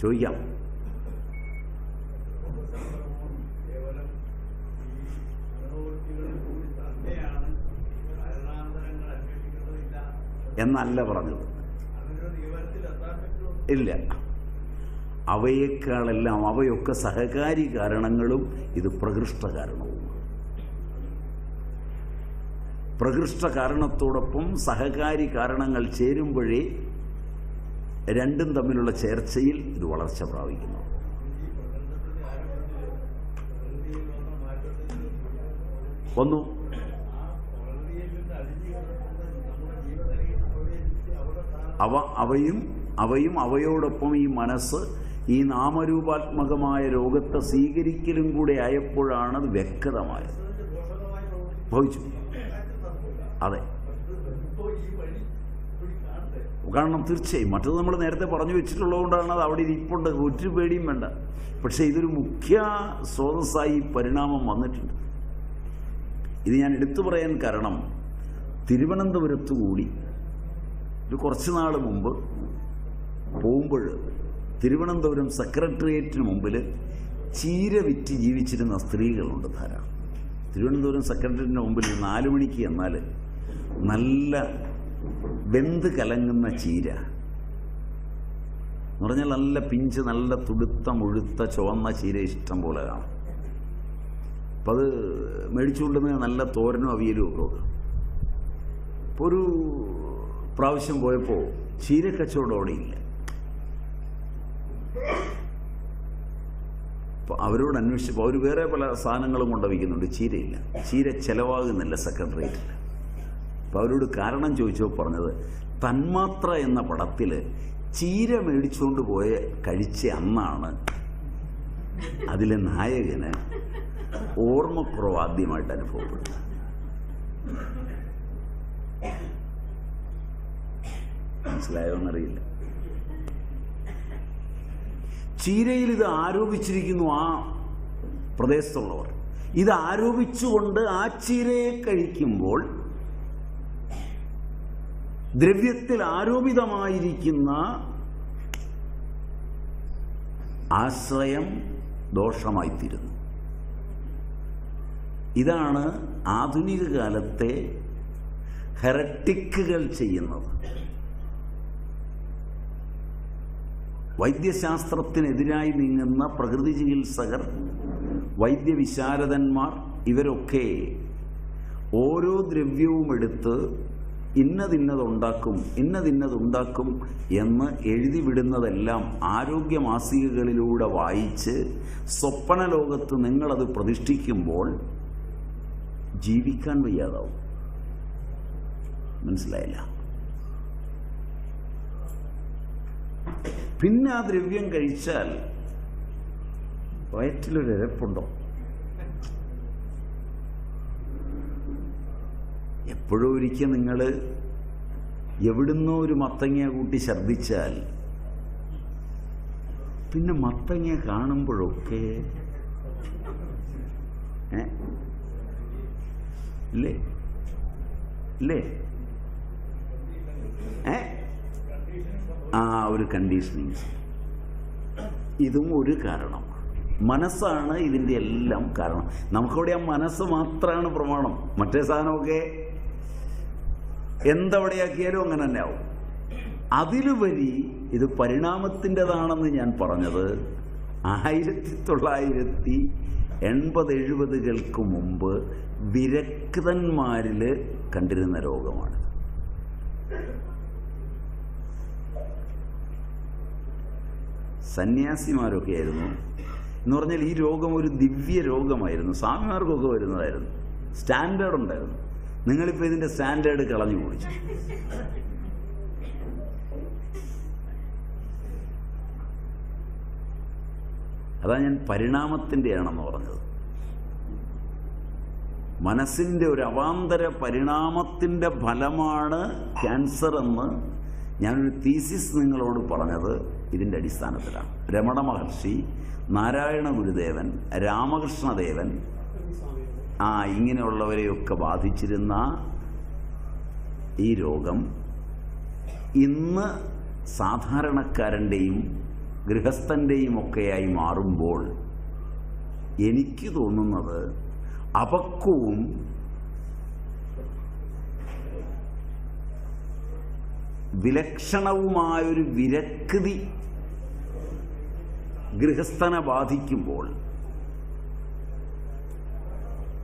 ചോദിക്കാം. എന്നല്ല പറഞ്ഞത്. ഇല്ല. അവയേക്കാളെല്ലാം അവയൊക്കെ സഹകാരി കാരണങ്ങളും ഇത് പ്രകൃഷ്ട കാരണവും പ്രകൃഷ്ട കാരണത്തോടൊപ്പം സഹകാരി കാരണങ്ങൾ ചേരുമ്പോഴേ രണ്ടും തമ്മിലുള്ള ചേർച്ചയിൽ ഇത് വളർച്ച പ്രാപിക്കുന്നു. വന്ന അവ അവയും അവയും അവയോടൊപ്പം ഈ മനസ്സ് ഈ നാമരൂപാത്മകമായ രോഗത്തെ സ്വീകരിക്കലും കൂടെ ആയപ്പോഴാണ് അത് വ്യക്തമായത്. ഭവിച്ചു. അതെ ഇപ്പോൾ ഈ വഴി കൂടി കാണണ്ടേ കാരണം തീർച്ചയായും മറ്റത് നമ്മൾ നേരത്തെ പറഞ്ഞു വെച്ചിട്ടുള്ളതുകൊണ്ടാണ് അത് അവിടെ ഇരിപ്പുണ്ട്. ഒരു പേടിയും വേണ്ട. പക്ഷേ ഇതൊരു മുഖ്യ സ്രോതസ്സായി പരിണാമം വന്നിട്ടുണ്ട്. ഇത് ഞാൻ എടുത്തു പറയാൻ കാരണം തിരുവനന്തപുരത്ത് കൂടി ഒരു കുറച്ച് നാൾ മുമ്പ് പോകുമ്പോൾ തിരുവനന്തപുരം സെക്രട്ടേറിയറ്റിന് മുമ്പിൽ ചീര വിറ്റ് ജീവിച്ചിരുന്ന സ്ത്രീകളുണ്ട് ധാരാളം. തിരുവനന്തപുരം സെക്രട്ടേറിയറ്റിന് മുമ്പിൽ നാല് മണിക്ക് എന്നാൽ നല്ല വെന്ത് കലങ്ങുന്ന ചീര. എന്ന് പറഞ്ഞാൽ നല്ല പിഞ്ച് നല്ല തുടുത്ത മുഴുത്ത ചുവന്ന ചീര ഇഷ്ടം പോലെ കാണും. അപ്പം അത് മേടിച്ചുകൊണ്ടുവന്ന് നല്ല തോരനും അവിയലും ഒക്കെ വെക്കും. ഇപ്പോൾ ഒരു പ്രാവശ്യം പോയപ്പോൾ ചീര കച്ചവടം അവിടെ ഇല്ല. അപ്പോൾ അവരോട് അന്വേഷിച്ചപ്പോൾ അവർ വേറെ പല സാധനങ്ങളും കൊണ്ട് വയ്ക്കുന്നുണ്ട് ചീരയില്ല. ചീര ചിലവാകുന്നില്ല സെക്രട്ടേറിയറ്റിൽ അപ്പോൾ അവരോട് കാരണം ചോദിച്ചോ പറഞ്ഞത് തന്മാത്ര എന്ന പടത്തിൽ ചീര മേടിച്ചുകൊണ്ട് പോയ കഴിച്ച അന്നാണ് അതിലെ നായകന് ഓർമ്മക്കുറവ് ആദ്യമായിട്ട് അനുഭവപ്പെടുന്നത്. മനസ്സിലായോ എന്നറിയില്ല ചീരയിൽ ഇത് ആരോപിച്ചിരിക്കുന്നു ആ പ്രദേശത്തുള്ളവർ. ഇത് ആരോപിച്ചുകൊണ്ട് ആ ചീരയെ കഴിക്കുമ്പോൾ ദ്രവ്യത്തിൽ ആരോപിതമായിരിക്കുന്ന ആശ്രയം ദോഷമായിത്തീരുന്നു. ഇതാണ് ആധുനിക കാലത്തെ ഹെറട്ടിക്കുകൾ ചെയ്യുന്നത്. വൈദ്യശാസ്ത്രത്തിനെതിരായി നീങ്ങുന്ന പ്രകൃതി ചികിത്സകർ വൈദ്യവിശാരദന്മാർ ഇവരൊക്കെ ഓരോ ദ്രവ്യവും എടുത്ത് ഇന്നതിന്നതുണ്ടാക്കും ഇന്നതിന്നതുണ്ടാക്കും എന്ന് എഴുതി വിടുന്നതെല്ലാം ആരോഗ്യ മാസികകളിലൂടെ വായിച്ച് സ്വപ്ന ലോകത്ത് നിങ്ങളത് പ്രതിഷ്ഠിക്കുമ്പോൾ ജീവിക്കാൻ വയ്യാതാവും. മനസ്സിലായില്ല? പിന്നെ ആ ദ്രവ്യം കഴിച്ചാൽ വയറ്റിലൊരു ഇരപ്പുണ്ടോ എപ്പോഴും ഒരിക്കൽ നിങ്ങൾ എവിടുന്നോ ഒരു മത്തങ്ങ കൂട്ടി ഛർദ്ദിച്ചാൽ പിന്നെ മത്തങ്ങ കാണുമ്പോഴൊക്കെ ഏ? ഇല്ലേ? ഏ? ആ ഒരു കണ്ടീഷനിങ്. ഇതും ഒരു കാരണം. മനസ്സാണ് ഇതിന്റെ എല്ലാം കാരണം. നമുക്കവിടെ ആ മനസ്സ് മാത്രമാണ് പ്രമാണം. മറ്റേ സാധനമൊക്കെ എന്തവിടെയാക്കിയാലും അങ്ങനെ തന്നെ ആവും. അതിലുപരി ഇത് പരിണാമത്തിന്റെതാണെന്ന് ഞാൻ പറഞ്ഞത് ആയിരത്തി തൊള്ളായിരത്തി എൺപത് എഴുപതുകൾക്ക് മുമ്പ് വിരക്തന്മാരിൽ കണ്ടിരുന്ന രോഗമാണ്. സന്യാസിമാരൊക്കെ ആയിരുന്നു. എന്ന് പറഞ്ഞാൽ ഈ രോഗം ഒരു ദിവ്യ രോഗമായിരുന്നു സ്വാമിമാർക്കൊക്കെ വരുന്നതായിരുന്നു. സ്റ്റാൻഡേർഡ് ഉണ്ടായിരുന്നു നിങ്ങളിപ്പോൾ ഇതിന്റെ സ്റ്റാൻഡേർഡ് കളഞ്ഞു കുടിച്ചു അതാ ഞാൻ പരിണാമത്തിന്റെയാണെന്ന് പറഞ്ഞത്. മനസ്സിന്റെ ഒരു അവാന്തര പരിണാമത്തിന്റെ ഫലമാണ് ക്യാൻസർ എന്ന് ഞാനൊരു തീസിസ് നിങ്ങളോട് പറഞ്ഞത് ഇതിന്റെ അടിസ്ഥാനത്തിലാണ്. രമണ മഹർഷി നാരായണ ഗുരുദേവൻ രാമകൃഷ്ണദേവൻ ആ ഇങ്ങനെയുള്ളവരെയൊക്കെ ബാധിച്ചിരുന്ന ഈ രോഗം ഇന്ന് സാധാരണക്കാരന്റെയും ഗൃഹസ്ഥന്റെയും ഒക്കെയായി മാറുമ്പോൾ എനിക്ക് തോന്നുന്നത് അപക്വവും വിലക്ഷണവുമായൊരു വിരക്തി ഗൃഹസ്ഥനെ ബാധിക്കുമ്പോൾ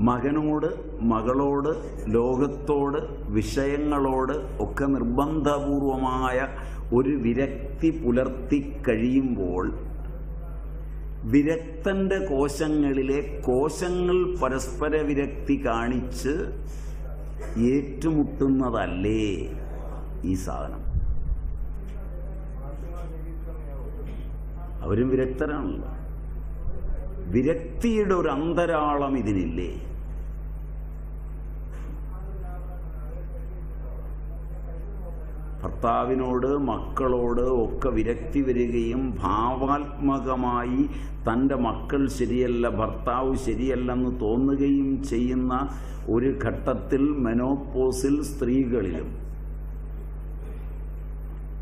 മകനോട് മകളോട് ലോകത്തോട് വിഷയങ്ങളോട് ഒക്കെ നിർബന്ധപൂർവമായ ഒരു വിരക്തി പുലർത്തി കഴിയുമ്പോൾ വിരക്തന്റെ കോശങ്ങളിലെ കോശങ്ങൾ പരസ്പര വിരക്തി കാണിച്ച് ഏറ്റുമുട്ടുന്നതല്ലേ ഈ സാധനം. അവരും വിരക്തരാണല്ലോ. വിരക്തിയുടെ ഒരു അന്തരാളം ഇതിനില്ലേ? ഭർത്താവിനോട് മക്കളോട് ഒക്കെ വിരക്തി വരികയും ഭാവാത്മകമായി തന്റെ മക്കൾ ശരിയല്ല ഭർത്താവ് ശരിയല്ലെന്ന് തോന്നുകയും ചെയ്യുന്ന ഒരു ഘട്ടത്തിൽ മെനോപ്പോസിൽ സ്ത്രീകളിലും.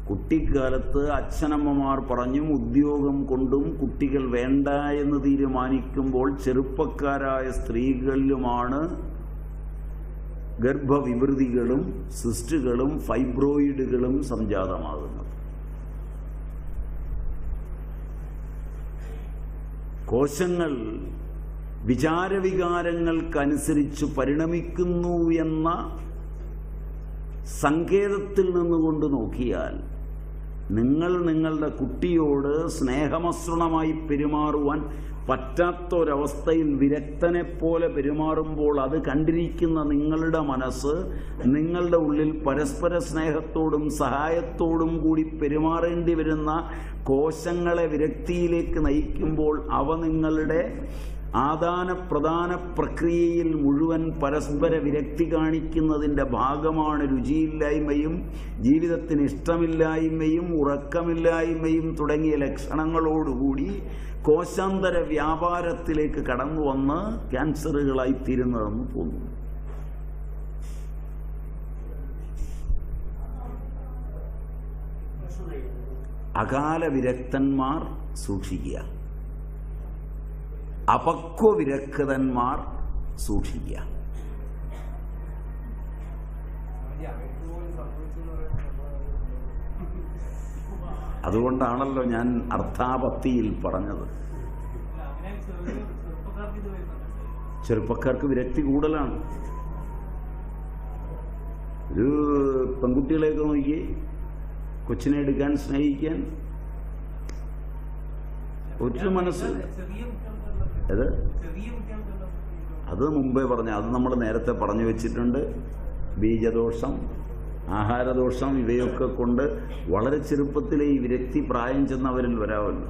കുട്ടിക്കാലത്ത് അച്ഛനമ്മമാർ പറഞ്ഞും ഉദ്യോഗം കൊണ്ടും കുട്ടികൾ വേണ്ട എന്ന് തീരുമാനിക്കുമ്പോൾ ചെറുപ്പക്കാരായ സ്ത്രീകളിലുമാണ് ഗർഭവിവൃതികളും സിസ്റ്റുകളും ഫൈബ്രോയിഡുകളും സംജാതമാകുന്നത് കോശങ്ങൾ വിചാരവികാരങ്ങൾക്കനുസരിച്ച് പരിണമിക്കുന്നു എന്ന സങ്കേതത്തിൽ നിന്നുകൊണ്ട് നോക്കിയാൽ നിങ്ങൾ നിങ്ങളുടെ കുട്ടിയോട് സ്നേഹമസൃണമായി പെരുമാറുവാൻ പറ്റാത്തൊരവസ്ഥയിൽ വിരക്തനെ പോലെ പെരുമാറുമ്പോൾ അത് കണ്ടിരിക്കുന്ന നിങ്ങളുടെ മനസ്സ് നിങ്ങളുടെ ഉള്ളിൽ പരസ്പര സ്നേഹത്തോടും സഹായത്തോടും കൂടി പെരുമാറേണ്ടി വരുന്ന കോശങ്ങളെ വിരക്തിയിലേക്ക് നയിക്കുമ്പോൾ അവ നിങ്ങളുടെ ആദാന പ്രധാന പ്രക്രിയയിൽ മുഴുവൻ പരസ്പര വിരക്തി കാണിക്കുന്നതിന്റെ ഭാഗമാണ് രുചിയില്ലായ്മയും ജീവിതത്തിന് ഇഷ്ടമില്ലായ്മയും ഉറക്കമില്ലായ്മയും തുടങ്ങിയ ലക്ഷണങ്ങളോടുകൂടി കോശാന്തര വ്യാപാരത്തിലേക്ക് കടന്നു വന്ന് ക്യാൻസറുകളായിത്തീരുന്നതെന്ന് തോന്നുന്നു. അകാല വിരക്തന്മാർ സൂക്ഷിക്കുക. അപക്വ വിരക്തന്മാർ സൂക്ഷിക്കുക. അതുകൊണ്ടാണല്ലോ ഞാൻ അർത്ഥാപത്തിയിൽ പറഞ്ഞത്. ചെറുപ്പക്കാർക്ക് വിരക്തി കൂടുതലാണ്. ഒരു പെൺകുട്ടികളെയൊക്കെ നോക്കി കൊച്ചിനെ എടുക്കാൻ സ്നേഹിക്കാൻ. ഒറ്റ മനസ്സ് കുട്ടികൾക്കുള്ള അത് മുമ്പേ പറഞ്ഞ അത് നമ്മൾ നേരത്തെ പറഞ്ഞു വെച്ചിട്ടുണ്ട്. ബീജദോഷം ആഹാരദോഷം ഇവയൊക്കെ കൊണ്ട് വളരെ ചെറുപ്പത്തിലെ ഈ വിരക്തി പ്രായം ചെന്നവരിൽ വരാമല്ലോ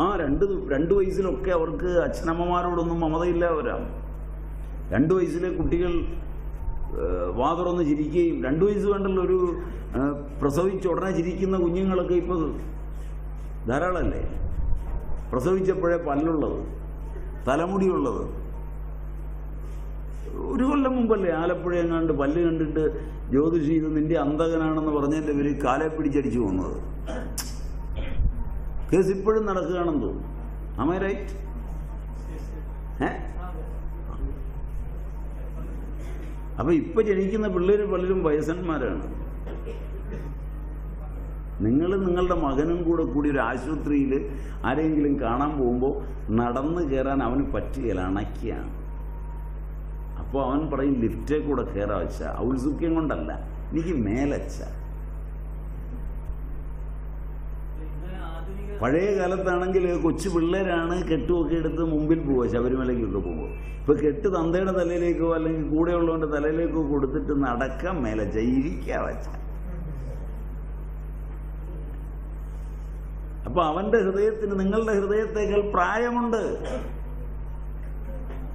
ആ രണ്ട് രണ്ട് വയസ്സിലൊക്കെ അവർക്ക് അച്ഛനമ്മമാരോടൊന്നും മമതയില്ല വരാം രണ്ട് വയസ്സിലെ കുട്ടികൾ വാതുറന്ന് വാ തുറന്ന് ചിരിക്കുകയും രണ്ട് വയസ്സ് വേണ്ടല്ലോ ഒരു പ്രസവിച്ച് പ്രസവിച്ച ഉടനെ ചിരിക്കുന്ന കുഞ്ഞുങ്ങളൊക്കെ ഇപ്പോൾ ധാരാളമല്ലേ? പ്രസവിച്ചപ്പോഴേ പല്ലുള്ളത് തലമുടിയുള്ളത്. ഒരു കൊല്ലം മുമ്പല്ലേ ആലപ്പുഴ എങ്ങാണ്ട് പല്ല് കണ്ടിട്ട് ജ്യോതിഷി ഇത് നിന്റെ അന്തകനാണെന്ന് പറഞ്ഞതിന്റെ പേര് കാലെ പിടിച്ചടിച്ചു പോകുന്നത്. കേസ് ഇപ്പോഴും നടക്കുകയാണെന്ന് തോന്നുന്നു. അമേ റൈറ്റ് ഏ? അപ്പൊ ഇപ്പൊ ജനിക്കുന്ന പിള്ളേർ പലരും വയസ്സന്മാരാണ്. നിങ്ങൾ നിങ്ങളുടെ മകനും കൂടെ കൂടി ഒരു ആശുപത്രിയിൽ ആരെങ്കിലും കാണാൻ പോകുമ്പോൾ നടന്ന് കയറാൻ അവന് പറ്റുകയില്ല അണക്കിയാണ്. അപ്പോൾ അവൻ പറയും ലിഫ്റ്റേ കൂടെ കയറാ വെച്ച. ഔത്സുഖ്യം കൊണ്ടല്ല എനിക്ക് മേലച്ച പഴയ കാലത്താണെങ്കിൽ കൊച്ചു പിള്ളേരാണ് കെട്ടുമൊക്കെ എടുത്ത് മുമ്പിൽ പോവുക ശബരിമലയ്ക്കൊക്കെ പോകുമ്പോൾ ഇപ്പൊ കെട്ട് തന്തയുടെ തലയിലേക്കോ അല്ലെങ്കിൽ കൂടെയുള്ളവന്റെ തലയിലേക്കോ കൊടുത്തിട്ട് നടക്കാൻ മേലച്ച ഇരിക്കാ വച്ച. അപ്പൊ അവന്റെ ഹൃദയത്തിന് നിങ്ങളുടെ ഹൃദയത്തേക്കാൾ പ്രായമുണ്ട്.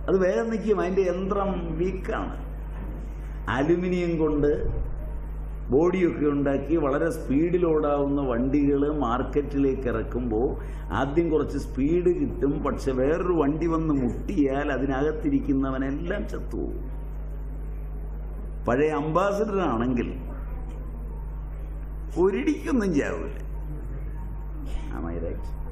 അത് വേഗം നിൽക്കും. അതിന്റെ യന്ത്രം വീക്കാണ്. അലുമിനിയം കൊണ്ട് ബോഡിയൊക്കെ ഉണ്ടാക്കി വളരെ സ്പീഡിലോടാവുന്ന വണ്ടികൾ മാർക്കറ്റിലേക്ക് ഇറക്കുമ്പോൾ ആദ്യം കുറച്ച് സ്പീഡ് കിട്ടും. പക്ഷെ വേറൊരു വണ്ടി വന്ന് മുട്ടിയാൽ അതിനകത്തിരിക്കുന്നവനെല്ലാം ചത്തുപോകും. പഴയ അംബാസിഡർ ആണെങ്കിൽ ഒരിടിക്കൊന്നും ചാവൂല Am I right?